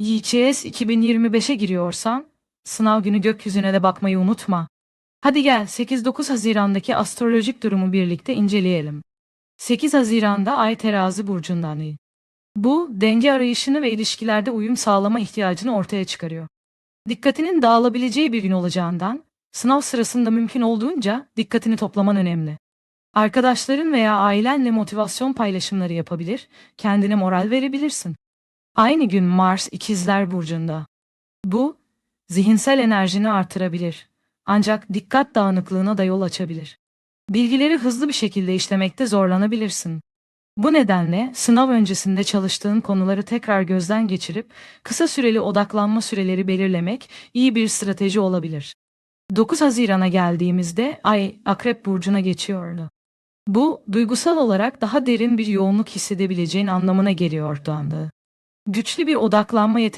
YCS 2025'e giriyorsan, sınav günü gökyüzüne de bakmayı unutma. Hadi gel 8-9 Haziran'daki astrolojik durumu birlikte inceleyelim. 8 Haziran'da Ay terazi burcundan. Bu, denge arayışını ve ilişkilerde uyum sağlama ihtiyacını ortaya çıkarıyor. Dikkatinin dağılabileceği bir gün olacağından, sınav sırasında mümkün olduğunca dikkatini toplaman önemli. Arkadaşların veya ailenle motivasyon paylaşımları yapabilir, kendine moral verebilirsin. Aynı gün Mars ikizler burcunda. Bu, zihinsel enerjini artırabilir. Ancak dikkat dağınıklığına da yol açabilir. Bilgileri hızlı bir şekilde işlemekte zorlanabilirsin. Bu nedenle sınav öncesinde çalıştığın konuları tekrar gözden geçirip kısa süreli odaklanma süreleri belirlemek iyi bir strateji olabilir. 9 Haziran'a geldiğimizde Ay Akrep burcuna geçiyordu. Bu duygusal olarak daha derin bir yoğunluk hissedebileceğin anlamına geliyordu. Güçlü bir odaklanma